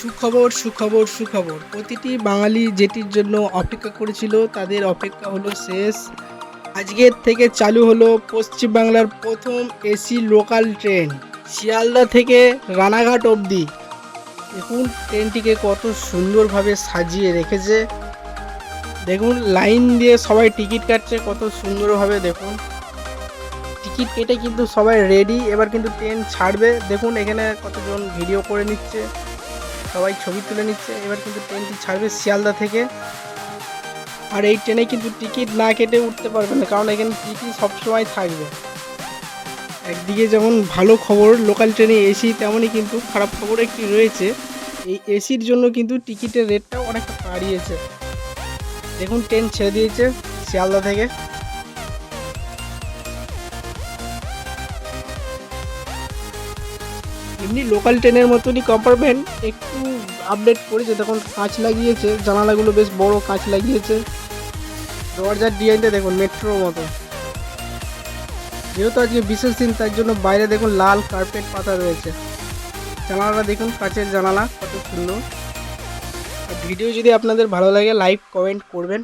সুখবর সুখবর সুখবর। প্রতিটি বাঙালি যেটির জন্য অপেক্ষা করেছিল, তাদের অপেক্ষা হলো শেষ। আজকের থেকে চালু হলো পশ্চিমবাংলার প্রথম এসি লোকাল ট্রেন, শিয়ালদা থেকে রানাঘাট অবধি। দেখুন, ট্রেনটিকে কত সুন্দরভাবে সাজিয়ে রেখেছে। দেখুন, লাইন দিয়ে সবাই টিকিট কাটছে, কত সুন্দরভাবে দেখুন। টিকিট কেটে কিন্তু সবাই রেডি এবার কিন্তু ট্রেন ছাড়বে। দেখুন, এখানে কতজন ভিডিও করে নিচ্ছে। সবাই ছবি তুলে নিচ্ছে। এবার কিন্তু ট্রেনটি ছাড়বে শিয়ালদা থেকে। আর এই ট্রেনে কিন্তু টিকিট না কেটে উঠতে পারবে না, কারণ এখানে টিকিট সবসময় থাকবে। একদিকে যেমন ভালো খবর লোকাল ট্রেনে এসি তেমনই কিন্তু খারাপ খবর একটি রয়েছে। এই এসির জন্য কিন্তু টিকিটের রেটটাও অনেকটা বাড়িয়েছে। দেখুন ট্রেন ছেড়ে দিয়েছে শিয়ালদা থেকে। এমনি লোকাল ট্রেনের মতনই কম্পার্টমেন্ট একটু আপডেট করেছে তখন কাঁচ লাগিয়েছে, জানালাগুলো বেশ বড় কাঁচ লাগিয়েছে। দরজার ডিজাইনটা দেখুন মেট্রোর মতো। যেহেতু আজকে বিশেষ দিন, তার জন্য বাইরে দেখুন লাল কার্পেট পাতা রয়েছে। জানালাটা দেখুন, কাঁচের জানালা, কত সুন্দর। ভিডিও যদি আপনাদের ভালো লাগে লাইক কমেন্ট করবেন।